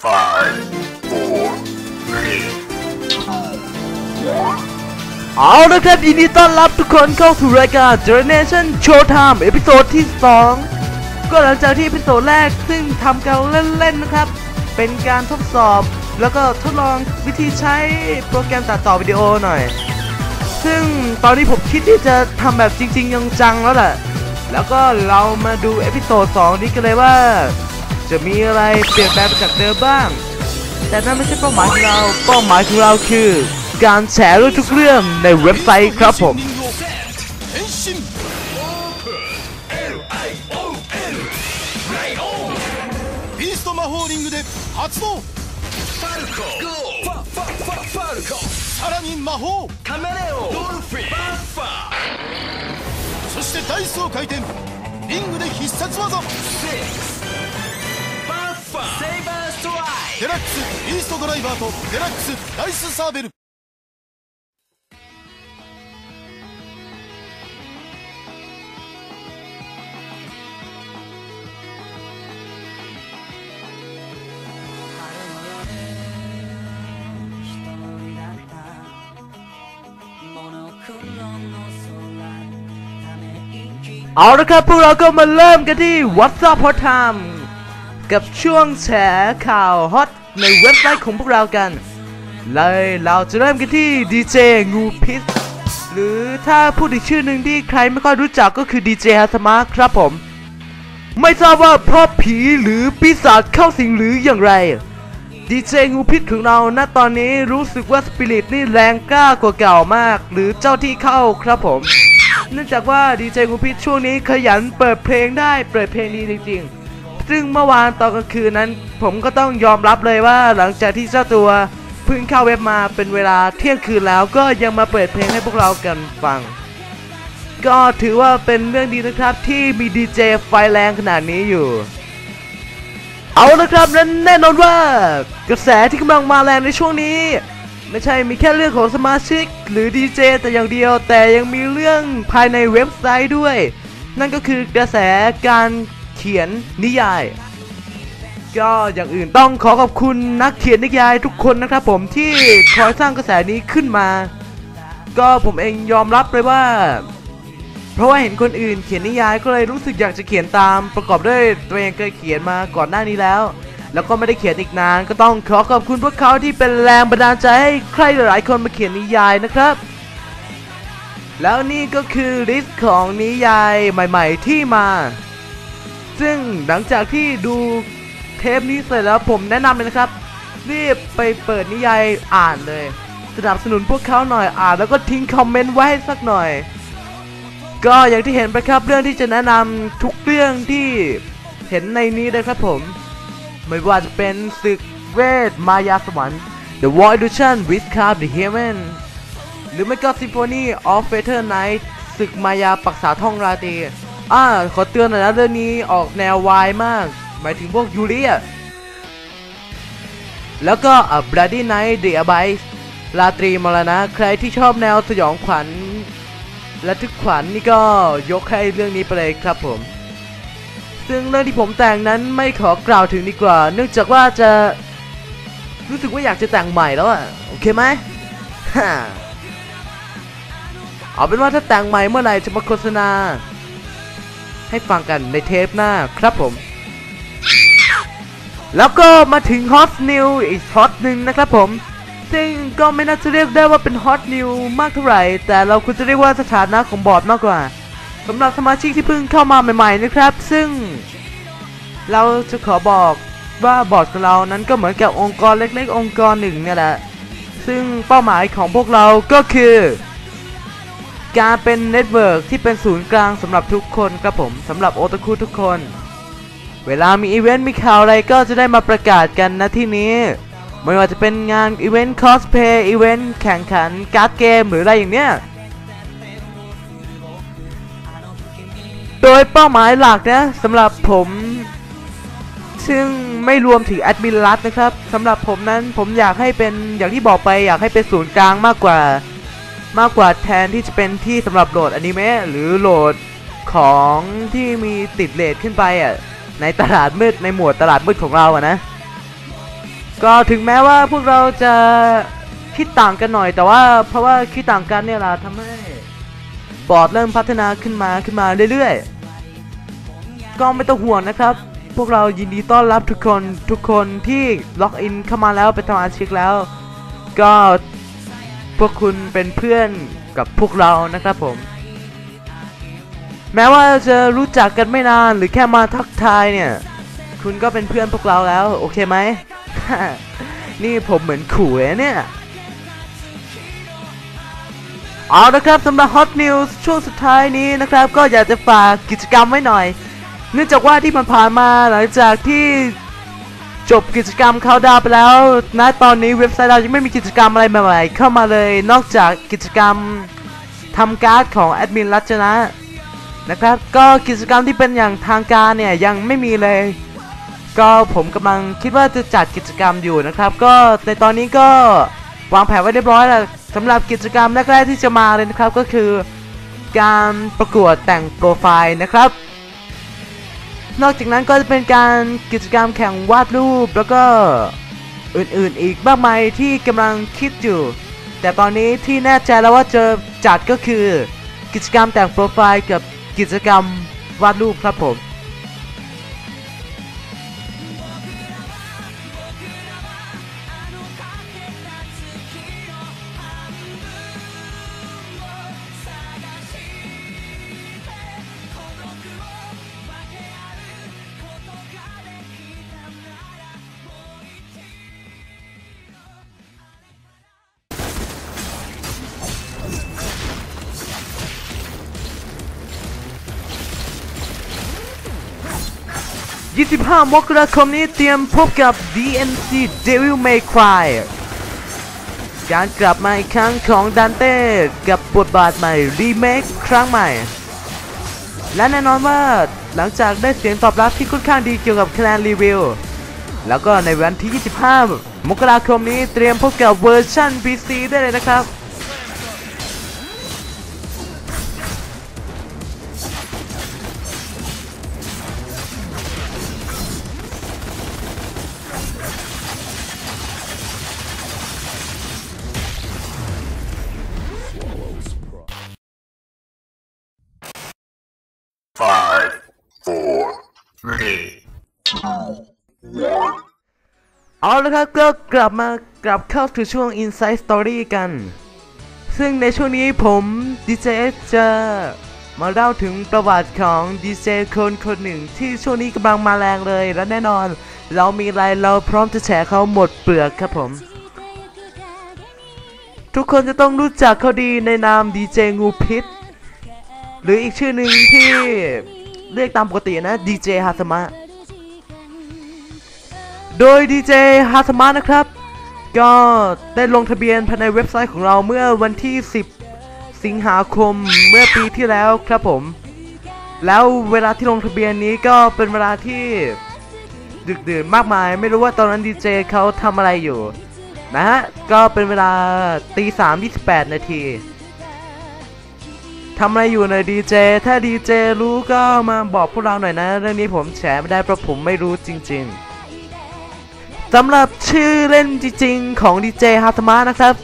Five, four, three, two, one. เอาละครับยินดีต้อนรับทุกคนเข้าสู่รายการ Generation Showtime เอพิโซดที่ 2 ก็หลังจากที่เอพิโซดแรกซึ่งทำกันเล่น ๆ นะครับ เป็นการทดสอบแล้วก็ทดลองวิธีใช้โปรแกรมตัดต่อวิดีโอหน่อย ซึ่งตอนนี้ผมคิดที่จะทำแบบจริง ๆ จังๆแล้วแหละแล้วก็เรามาดูเอพิโซด2นี้กันเลยว่า จะมีอะไรเปลี่ยนแปลงไปจากเดิมบ้าง แต่นั่นไม่ใช่เป้าหมายของเรา เป้าหมายของเราคือ การแชร์เรื่องทุกเรื่องในเว็บไซต์ครับผม 変身ビースト魔法リングで発動ファルコファファファファルコさらに魔法カメレオドルフィンバッファそしてダイスを回転リングで必殺技 デラックスビーストドライバーとデラックスダイスサーベル 一人だったモノクロの空ため息 เอาละครับพวกเราก็มาเริ่มกันที่ What's Up Hot Time กับช่วงแฉข่าวฮอตในเว็บไซต์ของพวกเรากัน เลยเราจะเริ่มกันที่ดีเจงูพิษ หรือถ้าพูดอีกชื่อหนึ่งที่ใครไม่ค่อยรู้จักก็คือดีเจฮัสมาครับผม ไม่ทราบว่าเพราะผีหรือปีศาจเข้าสิงหรืออย่างไรดีเจงูพิษของเราณตอนนี้รู้สึกว่าสปิริตนี่แรงกล้ากว่าเก่ามาก หรือเจ้าที่เข้าครับผม เนื่องจากว่าดีเจงูพิษช่วงนี้ขยันเปิดเพลงได้เปิดเพลงดีจริงๆ ซึ่งเมื่อวานตอนกลางคืนนั้น ผมก็ต้องยอมรับเลยว่าหลังจากที่เจ้าตัวเพิ่งเข้าเว็บมาเป็นเวลาเที่ยงคืนแล้วก็ยังมาเปิดเพลงให้พวกเรากันฟัง ก็ถือว่าเป็นเรื่องดีนะครับที่มีดีเจไฟแรงขนาดนี้อยู่ เอาละครับนั้นแน่นอนว่ากระแสที่กำลังมาแรงในช่วงนี้ ไม่ใช่มีแค่เรื่องของสมาชิก หรือดีเจแต่อย่างเดียวแต่ยังมีเรื่องภายในเว็บไซต์ด้วย นั่นก็คือกระแสการ เขียนนิยาย ก็อย่างอื่นต้องขอขอบคุณนักเขียนนิยายทุกคนนะครับผมที่คอยสร้างกระแสนี้ขึ้นมา ก็ผมเองยอมรับเลยว่า เพราะว่าเห็นคนอื่นเขียนนิยายก็เลยรู้สึกอยากจะเขียนตาม ประกอบด้วยตัวเองเคยเขียนมาก่อนหน้านี้แล้วแล้วก็ไม่ได้เขียนอีกนาน ก็ต้องขอขอบคุณพวกเขาที่เป็นแรงบันดาลใจให้ใครหลายคนมาเขียนนิยายนะครับ แล้วนี่ก็คือลิสต์ของนิยายใหม่ ๆ ที่มา ซึ่งหลังจากที่ดูเทปนี้เสร็จแล้วผมแนะนำเลยนะครับ รีบไปเปิดนิยายอ่านเลย สนับสนุนพวกเขาหน่อยอ่านแล้วก็ทิ้งคอมเมนต์ไว้ให้สักหน่อย ก็อย่างที่เห็นไปครับเรื่องที่จะแนะนำทุกเรื่องที่เห็นในนี้นะครับผม ไม่ว่าจะเป็นศึกเวทมายาสวรรค์ The War Illusion with Card the Heaven หรือไม่ก็ Symphony of Fatal Night ศึกมายาปักษาท่องราตรี อ่าขอเตือนหน่อยนะเรื่องนี้ออกแนววายมาก หมายถึงพวกยูริอะแล้วก็ A Bloody Night The Abyss ราตรีมรณะ ใครที่ชอบแนวสยองขวัญและทึกขวัญนี่ก็ยกให้เรื่องนี้ไปเลยครับผม ซึ่งเรื่องที่ผมแต่งนั้นไม่ขอกล่าวถึงดีกว่า เนื่องจากว่าจะรู้สึกว่าอยากจะแต่งใหม่แล้วอะโอเคไหมเอาเป็นว่าถ้าแต่งใหม่เมื่อไหร่จะมาโฆษณา ให้ฟังกันในเทปหน้าครับผม แล้วก็มาถึงฮอตนิวอีกฮอตหนึ่งนะครับผม ซึ่งก็ไม่น่าจะเรียกได้ว่าเป็นฮอตนิวมากเท่าไหร่ แต่เราควรจะเรียกว่าสถานะของบอร์ดมากกว่าสำหรับสมาชิกที่เพิ่งเข้ามาใหม่ ๆ นะครับ ซึ่ง เราจะขอบอกว่าบอร์ดของเรานั้นก็เหมือนกับองค์กรเล็ก ๆ องค์กรหนึ่งเนี่ยแหละ ซึ่งเป้าหมายของพวกเราก็คือ การเป็นเน็ตเวิร์กที่เป็นศูนย์กลางสำหรับทุกคนครับผมสำหรับโอตาคุทุกคน เวลามีอีเวนต์มีข่าวอะไรก็จะได้มาประกาศกันนะที่นี้ ไม่ว่าจะเป็นงานอีเวนต์คอสเพย์อีเวนต์แข่งขันการ์ดเกมหรืออะไรอย่างเนี้ยโดยเป้าหมายหลักนะสำหรับผม ซึ่งไม่รวมถึงแอดมินรัฐนะครับสำหรับผมนั้นผมอยากให้เป็นอย่างที่บอกไปอยากให้เป็นศูนย์กลางมากกว่า มากกว่าแทนที่จะเป็นที่สำหรับโหลดอนิเมะหรือโหลดของที่มีติดเลทขึ้นไปอะในตลาดมืดในหมวดตลาดมืดของเราอะนะ ก็ถึงแม้ว่าพวกเราจะคิดต่างกันหน่อยแต่ว่าเพราะว่าคิดต่างกันเนี่ยล่ะทำให้บอร์ดเริ่มพัฒนาขึ้นมาขึ้นมาเรื่อยๆ ก็ไม่ต้องห่วงนะครับ พวกเรายินดีต้อนรับทุกคนทุกคนที่ล็อกอินเข้ามาแล้วเป็นสมาชิกแล้ว ก็ พวกคุณเป็นเพื่อนกับพวกเรานะครับผม แม้ว่าจะรู้จักกันไม่นานหรือแค่มาทักทายเนี่ย คุณก็เป็นเพื่อนพวกเราแล้ว โอเคไหม นี่ผมเหมือนขู่เนี่ย เอาละครับสำหรับ Hot News ช่วงสุดท้ายนี้นะครับ ก็อยากจะฝากกิจกรรมไว้หน่อย เนื่องจากว่าที่มันผ่านมาหลังจากที่ จบกิจกรรมเขาดาวไปแล้วณตอนนี้เว็บไซต์เรายังไม่มีกิจกรรมอะไรใหม่ๆเข้ามาเลยนอกจากกิจกรรมทำการ์ดของแอดมินรัชนะนะครับ ก็กิจกรรมที่เป็นอย่างทางการเนี่ยยังไม่มีเลย ก็ผมกำลังคิดว่าจะจัดกิจกรรมอยู่นะครับ ก็ในตอนนี้ก็วางแผนไว้เรียบร้อยแล้วสำหรับกิจกรรมแรกๆที่จะมาเลยนะครับก็คือการประกวดแต่งโปรไฟล์นะครับ นอกจากนั้นก็จะเป็นการกิจกรรมแข่งวาดรูปแล้วก็อื่นๆอีกมากมายที่กำลังคิดอยู่ แต่ตอนนี้ที่แน่ใจแล้วว่าจะจัดก็คือ กิจกรรมแต่งโปรไฟล์กับกิจกรรมวาดรูปครับผม 25 มกราคมนี้เตรียมพบกับ DNC Devil May Cry การกลับมาอีกครั้งของดันเต้กับบทบาทใหม่รีเมคครั้งใหม่ และแน่นอนว่าหลังจากได้เสียงตอบรับที่ค่อนข้างดีเกี่ยวกับคะแนนรีวิว แล้วก็ในวันที่ 25 มกราคมนี้เตรียมพบกับเวอร์ชัน PC ได้เลยนะครับ Five, four, three, เอาละครับก็กลับมากลับเข้าสู่ช่วง Inside Story กัน ซึ่งในช่วงนี้ผมดีเจจะมาเล่าถึงประวัติของดีเจคนคนหนึ่งที่ช่วงนี้กำลังมาแรงเลย และแน่นอน เรามีอะไรเราพร้อมจะแฉเขาหมดเปลือกครับผม ทุกคนจะต้องรู้จักเขาดีในนามดีเจงูพิษ หรืออีกชื่อหนึ่งที่เรียกตามปกตินะดีเจฮาสมะโดยดีเจฮาสมานะครับ ก็ได้ลงทะเบียนภายในเว็บไซต์ของเราเมื่อวันที่ 10 สิงหาคมเมื่อปีที่แล้วครับผม แล้วเวลาที่ลงทะเบียนนี้ก็เป็นเวลาที่ดึกดื่นมากมาย ไม่รู้ว่าตอนนั้นดีเจเขาทำอะไรอยู่ นะฮะ ก็เป็นเวลาตีสามยี่สิบแปดนาที ทำอะไรอยู่ในดีเจ ถ้าดีเจรู้ก็มาบอกพวกเราหน่อยนะ เรื่องนี้ผมแฉไม่ได้เพราะผมไม่รู้จริงๆสำหรับชื่อเล่นจริงๆของดีเจฮาตมะนะครับ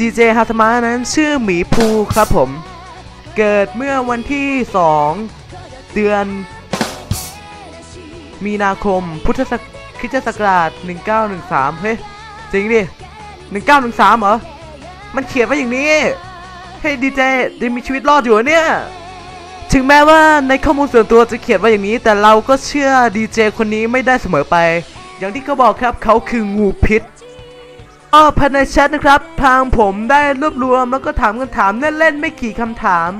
ดีเจฮาตมะนั้นชื่อหมีภูครับผม เกิดเมื่อวันที่ 2 เดือน มีนาคมพุทธศักคริสตศักราช 1913 เฮ้ย จริงดิ 1913 เหรอ มันเขียนไว้อย่างนี้ เฮ้ยดีเจยังมีชีวิตรอดอยู่เนี่ย ถึงแม้ว่าในข้อมูลส่วนตัวจะเขียนไว้อย่างนี้ แต่เราก็เชื่อดีเจคนนี้ไม่ได้เสมอไป อย่างที่เขาบอกครับเขาคืองูพิษก็ภายในแชทนะครับ ทางผมได้รวบรวมแล้วก็ถามคำถามเล่นๆไม่กี่คำถาม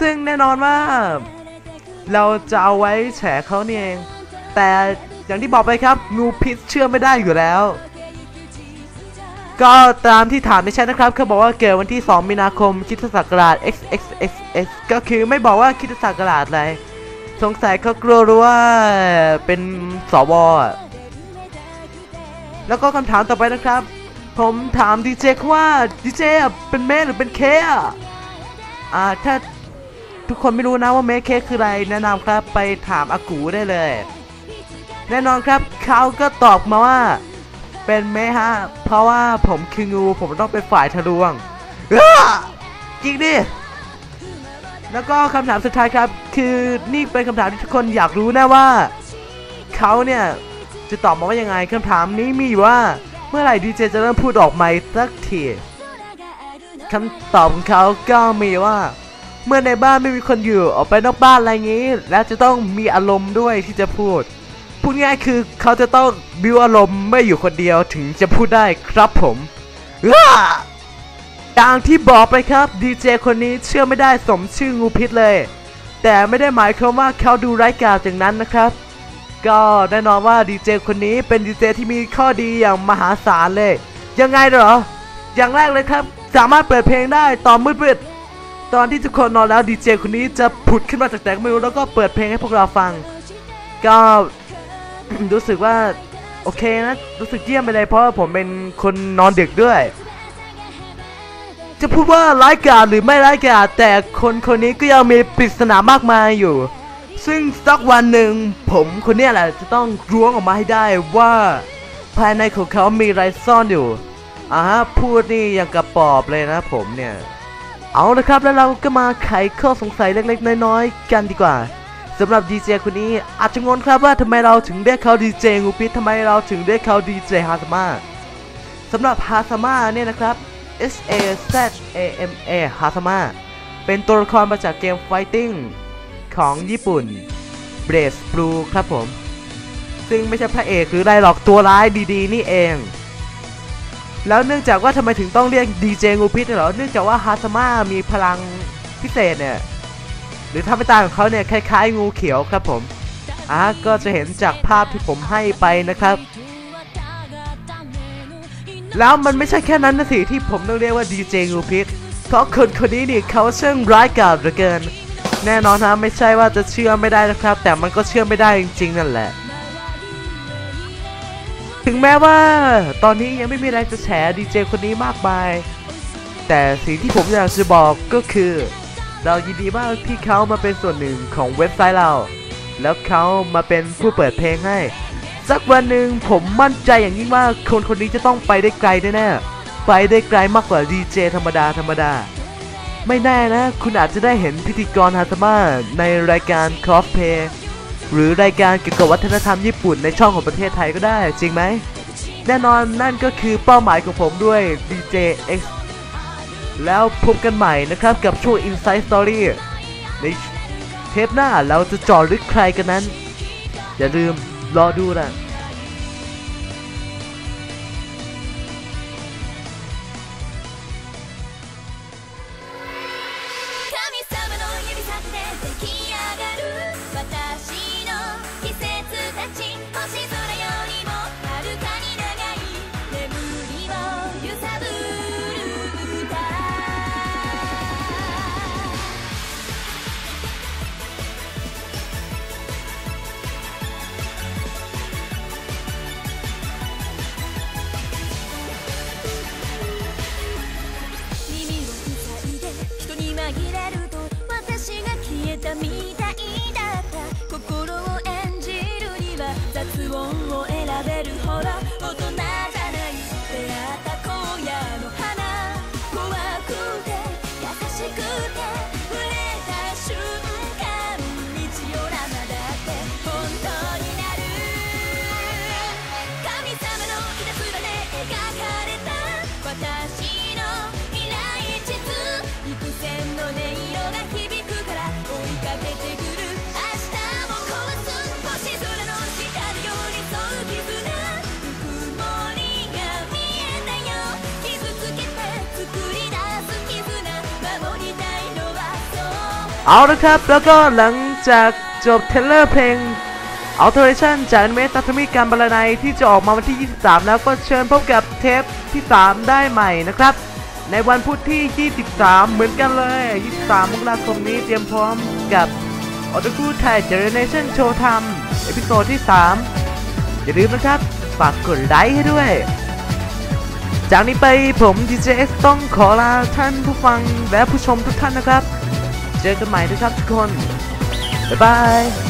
ซึ่งแน่นอนว่า เราจะเอาไว้แฉเขาเนี่เอง แต่อย่างที่บอกไปครับงูพิษเชื่อไม่ได้อยู่แล้ว ก็ตามที่ถามในแชทนะครับเขาบอกว่าเกิดวันที่ 2 มีนาคมคริสตศักราช XXXX ก็คือไม่บอกว่าคริสตศักราชอะไร สงสัยเขากลัวรู้ว่าเป็นสวแล้วก็คำถามต่อไปนะครับ ผมถามดีเจว่าดีเจเป็นเมหรือเป็นเคอะอ่าถ้าทุกคนไม่รู้นะว่าเมสเคคืออะไรแนะนำครับไปถามอากูได้เลย แน่นอนครับเขาก็ตอบมาว่า เป็นไหมฮะ เพราะว่าผมคืองูผมต้องเป็นฝ่ายทะลวงจริงดิ แล้วก็คำถามสุดท้ายครับ คือนี่เป็นคำถามที่ทุกคนอยากรู้แน่ว่า เขาเนี่ย จะตอบมาว่ายังไงคำถามนี้มีว่า เมื่อไหร่ดีเจจะเริ่มพูดออกไมค์สักทีคำตอบของเขาก็มีว่า เมื่อในบ้านไม่มีคนอยู่ออกไปนอกบ้านอะไรงี้ แล้วจะต้องมีอารมณ์ด้วยที่จะพูด พูดง่ายคือเขาจะต้องบิวอารมณ์ไม่อยู่คนเดียวถึงจะพูดได้ครับผมอย่างที่บอกไปครับดีเจคนนี้เชื่อไม่ได้สมชื่องูพิษเลย แต่ไม่ได้หมายความว่าเขาดูไร้กาจอย่างนั้นนะครับ ก็แน่นอนว่าดีเจคนนี้เป็นดีเจที่มีข้อดีอย่างมหาศาลเลย ยังไงเหรอ อย่างแรกเลยครับ สามารถเปิดเพลงได้ตอนมืดๆตอนที่ทุกคนนอนแล้วดีเจคนนี้จะผุดขึ้นมาจากแตกไม่รู้แล้วก็เปิดเพลงให้พวกเราฟัง ก็ รู้สึกว่าโอเคนะ รู้สึกเยี่ยมไปเลยเพราะผมเป็นคนนอนดึกด้วย จะพูดว่าร้ายกาจหรือไม่ร้ายกาจแต่คนคนนี้ก็ยังมีปริศนามากมายอยู่ ซึ่งสักวันหนึ่งผมคนนี้แหละจะต้องร้วงออกมาให้ได้ว่าภายในของเขามีอะไรซ่อนอยู่อ่าฮะพูดนี่อย่างกระปอบเลยนะผมเนี่ย เอาละครับแล้วเราก็มาไขข้อสงสัยเล็กๆ น้อยๆ กันดีกว่า สำหรับดีเจคนนี้อาจจะงงครับว่าทำไมเราถึงเรียกเขาดีเจงูพิษทำไมเราถึงเรียกเขาดีเจฮาซาม่าสำหรับฮาซาม่าเนี่ยนะครับ S A Z A M A ฮาซาม่าเป็นตัวละครมาจากเกม Fighting ของญี่ปุ่น b r a z e Blue ครับผม ซึ่งไม่ใช่พระเอกหรือไรหรอกตัวร้ายดีๆ นี่เอง แล้วเนื่องจากว่าทำไมถึงต้องเรียกดีเจงูพิษเนี่ยเหรอ เนื่องจากว่าฮาซาม่ามีพลังพิเศษเนี่ย หรือถ้าไปตาของเขาเนี่ยคล้ายๆงูเขียวครับผมอะก็จะเห็นจากภาพที่ผมให้ไปนะครับ แล้วมันไม่ใช่แค่นั้นนะสิที่ผมต้องเรียกว่าดีเจงูพิษเพราะคนคนนี้นี่เขาช่างร้ายกาจเหลือเกิน แน่นอนนะไม่ใช่ว่าจะเชื่อไม่ได้นะครับ แต่มันก็เชื่อไม่ได้จริงๆนั่นแหละ ถึงแม้ว่าตอนนี้ยังไม่มีอะไรจะแฉดีเจคนนี้มากมาย แต่สิ่งที่ผมอยากจะบอกก็คือ เรายินดีมากที่เขามาเป็นส่วนหนึ่งของเว็บไซต์เรา แล้วเขามาเป็นผู้เปิดเพลงให้ สักวันหนึ่งผมมั่นใจอย่างยิ่งว่าคนคนนี้จะต้องไปได้ไกลแน่ๆไปได้ไกลมากกว่าดีเจธรรมดาธรรมดา ไม่แน่นะ คุณอาจจะได้เห็นพิธีกรฮาซาม่าในรายการคอฟเพย์หรือรายการเกี่ยวกับวัฒนธรรมญี่ปุ่นในช่องของประเทศไทยก็ได้จริงไหมแน่นอนนั่นก็คือเป้าหมายของผมด้วย DJ X แล้วพบกันใหม่นะครับกับช่วง Inside Story ในเทปหน้าเราจะเจาะลึกใครกันนั้น อย่าลืมรอดูนะ เอาละครับ แล้วก็หลังจากจบเทเลอร์เพลง Alteration จากอนิเมะตัทมิการบรรณัยที่จะออกมาวันที่ 23 แล้วก็เชิญพบกับเทปที่ 3 ได้ใหม่นะครับ ในวันพุธที่ 23 เหมือนกันเลย 23 มกราคมนี้เตรียมพร้อมกับออตคูไทยเจเนเรชั่นโชว์ทำเอพิโซดที่ 3 อย่าลืมนะครับ ฝากกดไลค์ให้ด้วย จากนี้ไปผม DJX ต้องขอลาท่านผู้ฟังและผู้ชมทุกท่านนะครับ เจอกันใหม่นะครับทุกคน บ๊ายบาย